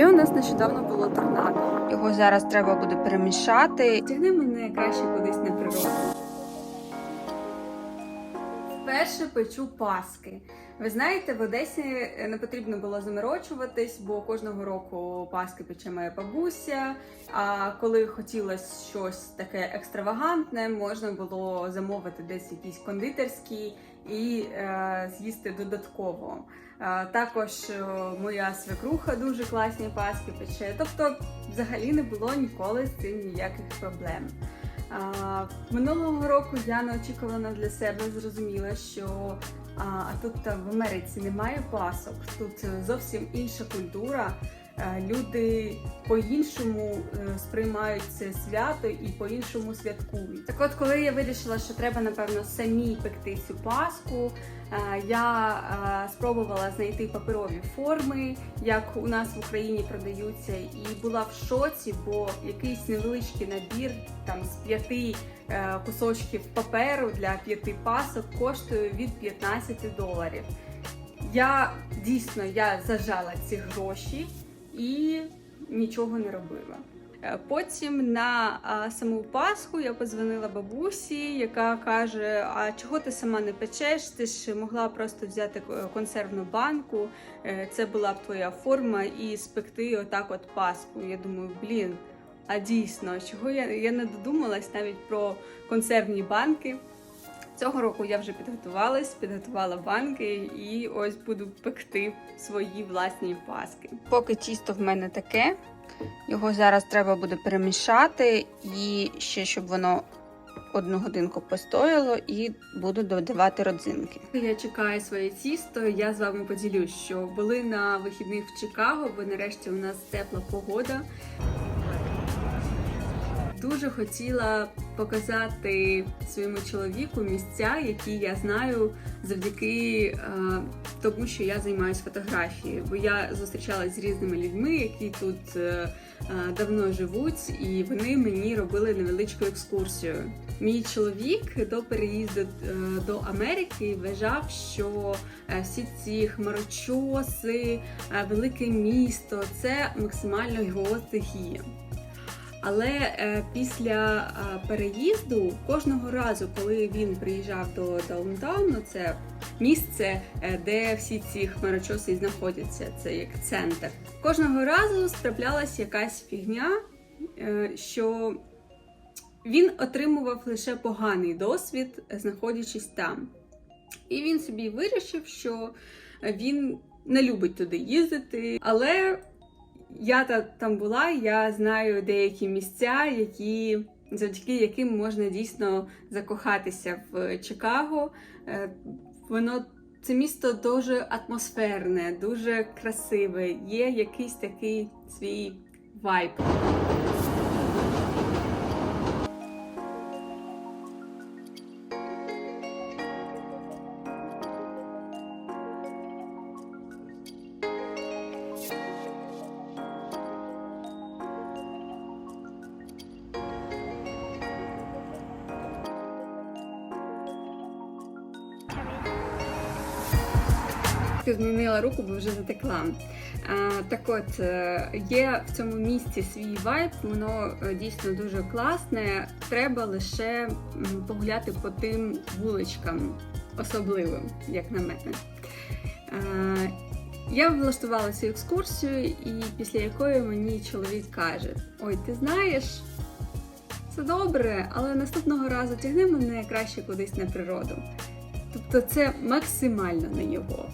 ще у нас нещодавно було торнадо. Його зараз треба буде перемішати. Тягни мене краще кудись на природу. Вперше печу паски. Ви знаєте, в Одесі не потрібно було заморочуватись, бо кожного року паски пече моя бабуся. А коли хотілося щось таке екстравагантне, можна було замовити десь якісь кондитерські і е, з'їсти додатково. Е, також е, моя свекруха дуже класні паски пече. Тобто, взагалі не було ніколи з цим ніяких проблем. Минулого року я неочікувано для себе зрозуміла, що а тут в Америці немає пасок, тут е, зовсім інша культура. Е, Люди по-іншому е, сприймають це свято і по-іншому святкують. Так от, коли я вирішила, що треба, напевно, самі пекти цю паску, е, я спробувала знайти паперові форми, як у нас в Україні продаються, і була в шоці, бо якийсь невеличкий набір там з п'яти кусочків паперу для п'яти пасок коштує від 15 доларів. Я дійсно я зажала ці гроші і нічого не робила. Е, Потім на саму Пасху я позвонила бабусі, яка каже: А чого ти сама не печеш? Ти ж могла просто взяти е, консервну банку, е, це була б твоя форма, і спекти отак от Пасху. Я думаю, блін, а дійсно, чого я, я не додумалась навіть про консервні банки. Цього року я вже підготувалась, підготувала банки і ось буду пекти свої власні паски. Поки тісто в мене таке, його зараз треба буде перемішати і ще щоб воно одну годинку постояло, і буду додавати родзинки. Я чекаю своє тісто. Я з вами поділюсь, що були на вихідних в Чикаго, бо нарешті у нас тепла погода. Дуже хотіла показати своєму чоловіку місця, які я знаю завдяки е, тому, що я займаюся фотографією. Бо я зустрічалась з різними людьми, які тут е, е, давно живуть, і вони мені робили невеличку екскурсію. Мій чоловік до переїзду до Америки вважав, що всі ці хмарочоси, велике місто це максимально його стихія. Але е, після е, переїзду кожного разу, коли він приїжджав до даунтауну, це місце, е, де всі ці хмарочоси знаходяться, це як центр. Кожного разу траплялась якась фігня, що він отримував лише поганий досвід, знаходячись там. І він собі вирішив, що він не любить туди їздити, але я та там була, я знаю деякі місця, які завдяки яким можна дійсно закохатися в Чикаго. Е, Воно це місто дуже атмосферне, дуже красиве. Є якийсь такий свій вайб. Змінила руку, бо вже затекла. Так от, е, є в цьому місці свій вайб, воно е, дійсно дуже класне. Треба лише погуляти по тим вуличкам особливим, як на мене. Я влаштувала цю екскурсію, і після якої мені чоловік каже: Ой, ти знаєш, це добре, але наступного разу тягни мене краще кудись на природу. Тобто це максимально не його.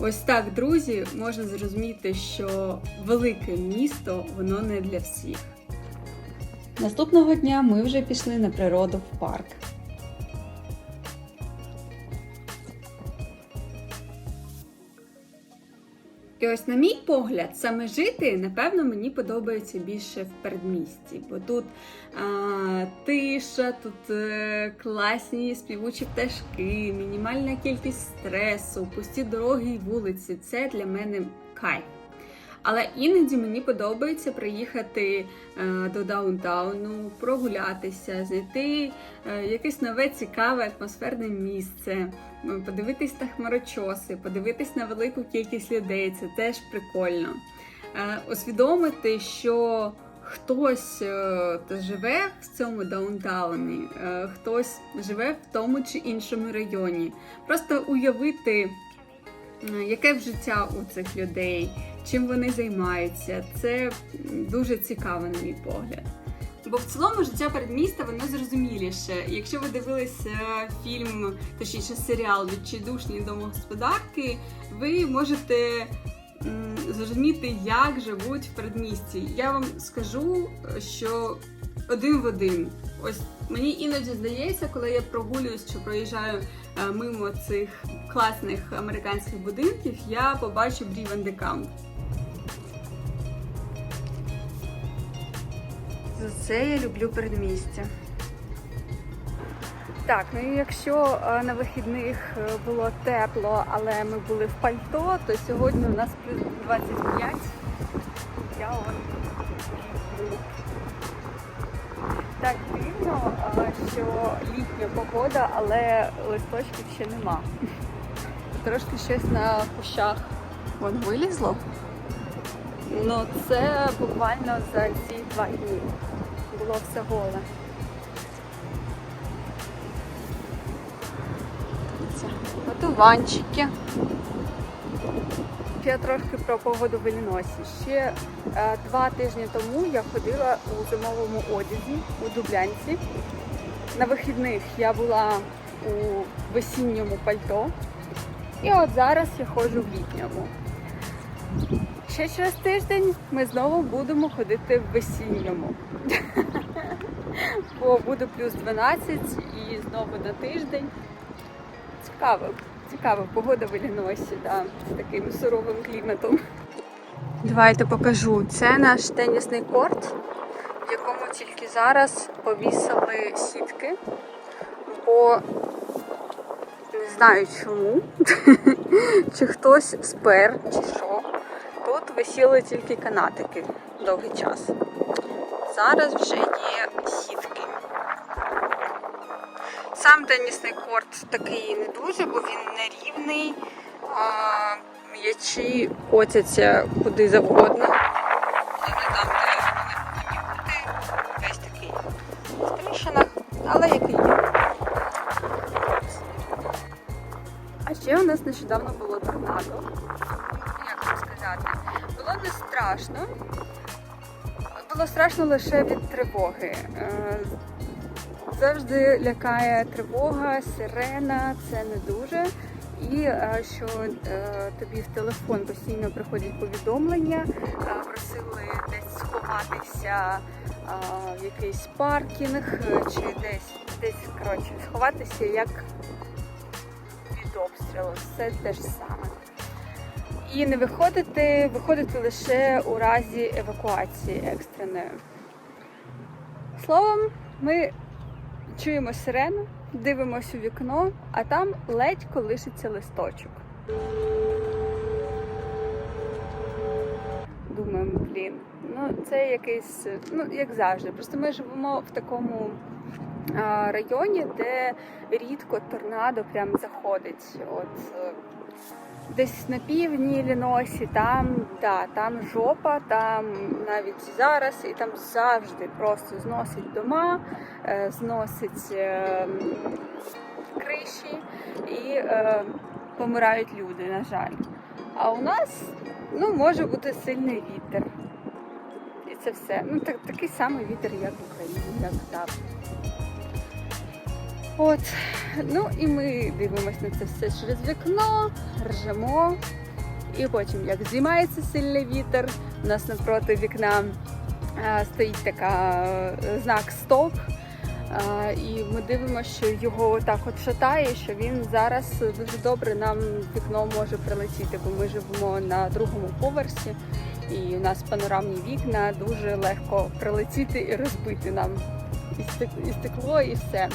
Ось так, друзі, можна зрозуміти, що велике місто воно не для всіх. Наступного дня ми вже пішли на природу в парк. І ось, на мій погляд, саме жити, напевно, мені подобається більше в передмісті, бо тут а, тиша, тут е, класні співучі пташки, мінімальна кількість стресу, пусті дороги і вулиці. Це для мене кайф. Але іноді мені подобається приїхати е, до даунтауну, прогулятися, знайти е, якесь нове цікаве атмосферне місце, подивитись на хмарочоси, подивитись на велику кількість людей. Це теж прикольно. е, усвідомити, що хтось живе в цьому даунтауні, хтось живе в тому чи іншому районі. Просто уявити, яке в життя у цих людей, чим вони займаються. Це дуже цікаво, на мій погляд. Бо в цілому життя передміста воно зрозуміліше. Якщо ви дивилися фільм, точніше серіал Відчайдушні домогосподарки, ви можете зрозуміти, як живуть в передмісті. Я вам скажу, що один в один. Ось мені іноді здається, коли я прогулююсь чи проїжджаю е, мимо цих класних американських будинків, я побачу Брівен Декамп. За це я люблю передмістя. Так, ну і якщо е, на вихідних е, було тепло, але ми були в пальто, то сьогодні у нас плюс 25. Я он так дивно, що літня погода, але листочків ще нема. Трошки щось на кущах вон вилізло. Ну це буквально за ці два дні. Було все голе. Готуванчики. Ще трошки про погоду в Ілліносі. Ще е, два тижні тому я ходила у зимовому одязі у Дублянці. На вихідних я була у весінньому пальто. І от зараз я ходжу в літньому. Ще через тиждень ми знову будемо ходити в весінньому. Бо буде плюс 12 і знову на тиждень. Цікаво, цікаво, погода в Ілліносі, да, з таким суровим кліматом. Давайте покажу. Це наш тенісний корт, в якому тільки зараз повісили сітки, бо не знаю чому, чи хтось спер, чи що. Тут висіли тільки канатики довгий час. Зараз вже є сітки. Сам тенісний корт такий не дуже, бо він нерівний. М'ячі котяться куди завгодно. Не там, де вони бути. Весь такий в тріщинах, але який є. А ще у нас нещодавно було торнадо. Як вам сказати? Було не страшно. Було страшно лише від тривоги. Завжди лякає тривога, сирена, це не дуже. І е, що е, тобі в телефон постійно приходять повідомлення, е, просили десь сховатися в якийсь паркінг чи десь десь коротше сховатися як від обстрілу. Все те ж саме. І не виходити, виходити лише у разі евакуації екстреної. Словом, ми чуємо сирену, дивимося у вікно, а там ледь колишиться листочок. Думаємо, блін, ну це якийсь, ну як завжди. Просто ми живемо в такому а, районі, де рідко торнадо прям заходить. От десь на півдні Іллінойсі, там, да, там жопа, там навіть зараз, і там завжди просто зносить дома, е, зносить е, криші і е, помирають люди, на жаль. А у нас ну, може бути сильний вітер. І це все. Ну, так, такий самий вітер, як в Україні, як там. От, ну і ми дивимося на це все через вікно, ржемо. І потім, як зіймається сильний вітер, у нас навпроти вікна стоїть така е, знак стоп. І ми дивимося, що його так от шатає, що він зараз дуже добре нам вікно може прилетіти, бо ми живемо на другому поверсі, і у нас панорамні вікна дуже легко прилетіти і розбити нам і стекло, і все.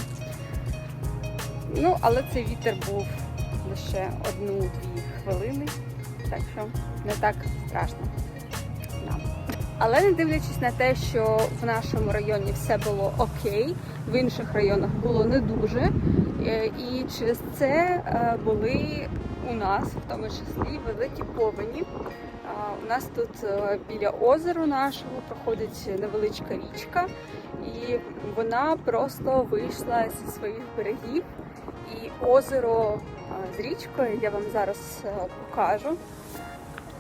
Ну, але цей вітер був лише одну-дві хвилини, так що не так страшно нам. Але не дивлячись на те, що в нашому районі все було окей, в інших районах було не дуже. Е, І через це е, були у нас, в тому числі, великі повені. У нас тут е, біля озеру нашого проходить невеличка річка, і вона просто вийшла зі своїх берегів. І озеро е, з річкою, я вам зараз е, покажу,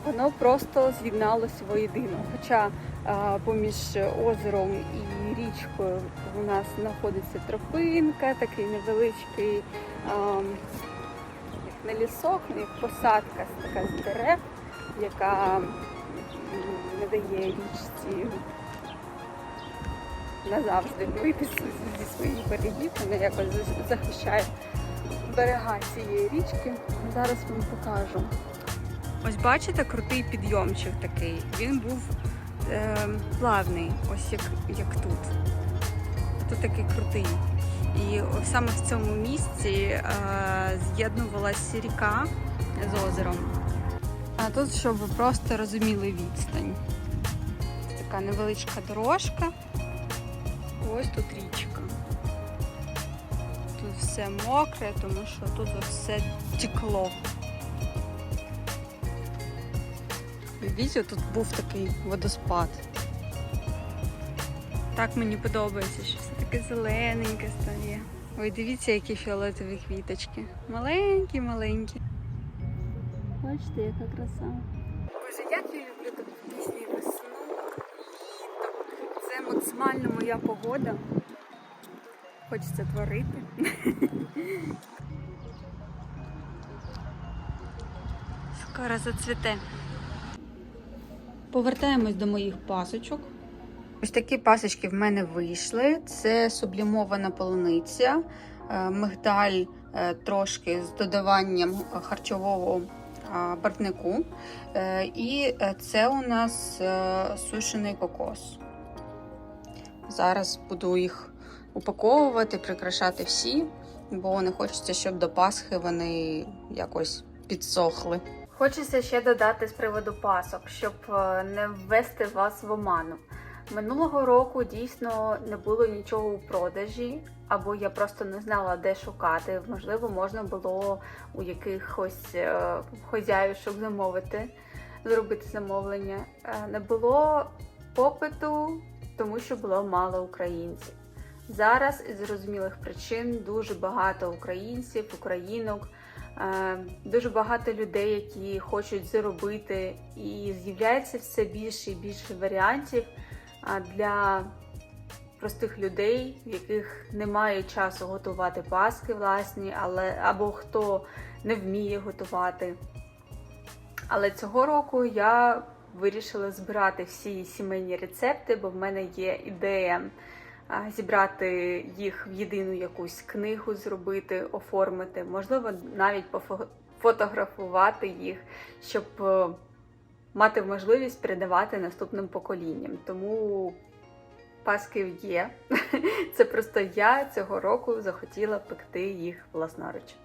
воно просто з'єдналося воєдино. Хоча е, поміж озером і річкою у нас знаходиться тропинка, такий невеличкий як не лісок, ну, як посадка така з дерев, яка м, не дає річці назавжди вийти зі своїх берегів. Вона якось захищає берега цієї річки. Зараз вам покажу. Ось бачите, крутий підйомчик такий. Він був е, плавний, ось як, як тут. Тут такий крутий. І саме в цьому місці е, з'єднувалася ріка з озером. А тут, щоб ви просто розуміли відстань. Така невеличка дорожка. Ось тут річка. Все мокре, тому що тут все текло. Дивіться, тут був такий водоспад. Так мені подобається, що все таке зелененьке стає. Ой, дивіться, які фіолетові квіточки. Маленькі, маленькі. Бачите, яка краса. Боже, як я люблю таку пісню весну, літо. Це максимально моя погода. Хочеться творити. Скоро зацвіте. Повертаємось до моїх пасочок. Ось такі пасочки в мене вийшли. Це сублімована полуниця, е, мигдаль е, трошки з додаванням харчового е, барвнику. Е, І це у нас сушений кокос. Зараз буду їх упаковувати, прикрашати всі, бо не хочеться, щоб до Пасхи вони якось підсохли. Хочеться ще додати з приводу пасок, щоб е, не ввести вас в оману. Минулого року дійсно не було нічого у продажі, або я просто не знала, де шукати. Можливо, можна було у якихось е, хозяюшок замовити, зробити замовлення. Е, Не було попиту, тому що було мало українців. Зараз із зрозумілих причин дуже багато українців, українок. Е, Дуже багато людей, які хочуть заробити, і з'являється все більше і більше варіантів для простих людей, в яких немає часу готувати паски власні, але або хто не вміє готувати. Але цього року я вирішила збирати всі сімейні рецепти, бо в мене є ідея зібрати їх в єдину якусь книгу, зробити, оформити, можливо, навіть пофотографувати їх, щоб е, мати можливість передавати наступним поколінням. Тому пасків є. Це просто я цього року захотіла пекти їх власноруч.